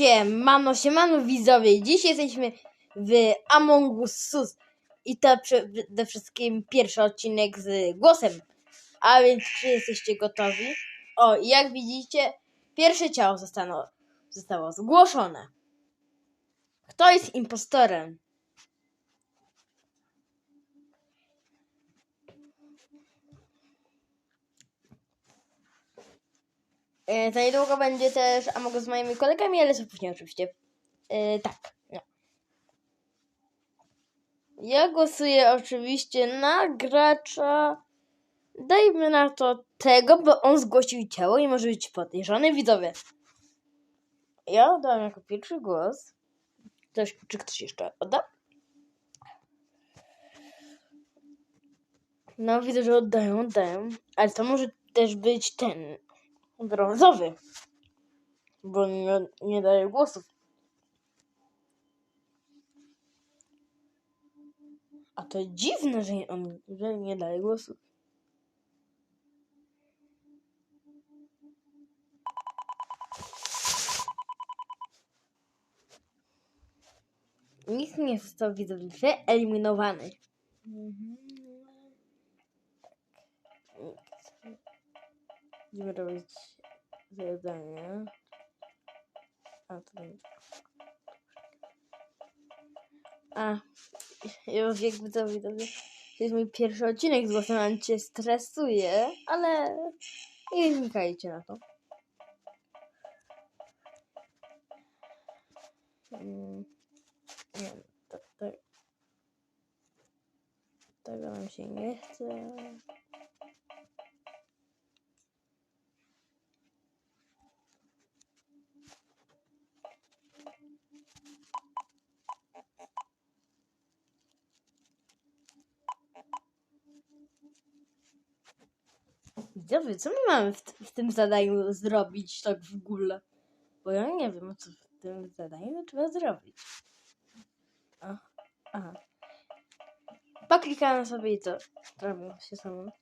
Siemano, siemano widzowie, dziś jesteśmy w Among Us i to przede wszystkim pierwszy odcinek z głosem, a więc czy jesteście gotowi? O, jak widzicie, pierwsze ciało zostało, zostało zgłoszone. Kto jest impostorem? E, Za niedługo będzie też Among Us z moimi kolegami, ale to później oczywiście. E, tak. No. Ja głosuję oczywiście na gracza. Dajmy na to tego, bo on zgłosił ciało i może być podejrzany widzowie. Ja oddam jako pierwszy głos. Ktoś, czy ktoś jeszcze odda? No, widzę, że oddają, oddają. Ale to może też być ten brązowy. Bo nie, nie daje głosów. A to dziwne, że on że nie daje głosów. Nikt nie został widzowie wyeliminowany. Mhm. Będziemy robić zadanie. A, to nie. A, już to widzowie. To jest mój pierwszy odcinek z głosem, ale cię stresuje, ale nie wnikajcie na to. Mm, Nie, to, to, tego nam się nie chce. Widzowie, co my mamy w, w tym zadaniu zrobić tak w ogóle? Bo ja nie wiem, co w tym zadaniu trzeba zrobić. Aha. Poklikałem sobie i to zrobiło się samo.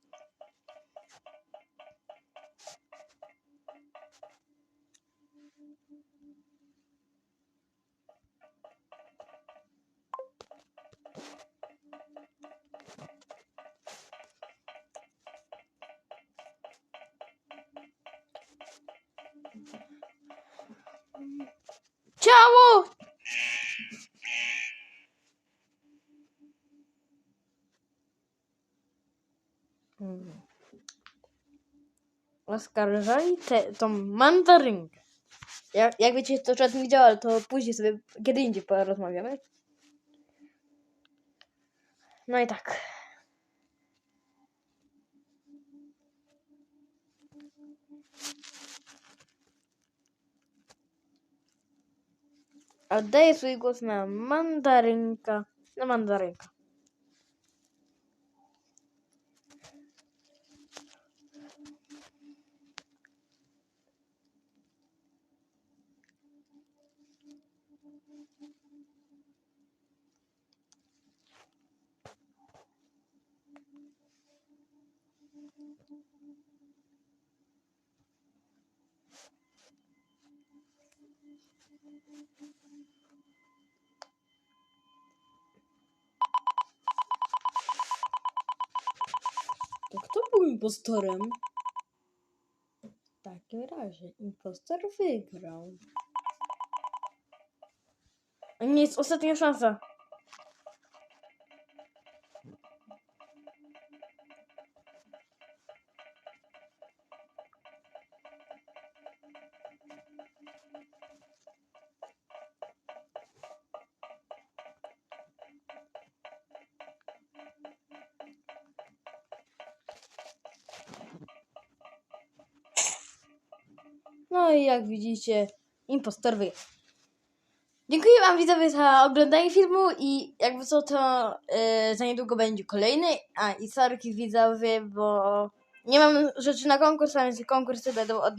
Ciało! Hmm. Oskarżali te, mandarynkę. Jak, jak wiecie, to czat nie działa, to później sobie, kiedy indziej porozmawiamy. No i tak. Oddaję swój głos na mandarynka. Na mandarynka. To kto był impostorem? W takim razie impostor wygrał. A nie jest ostatnia szansa. No i jak widzicie, impostor wygrał. Dziękuję Wam widzowie za oglądanie filmu i jakby co to yy, za niedługo będzie kolejny. A i sorki widzowie, bo nie mam rzeczy na konkurs, a więc konkursy będą od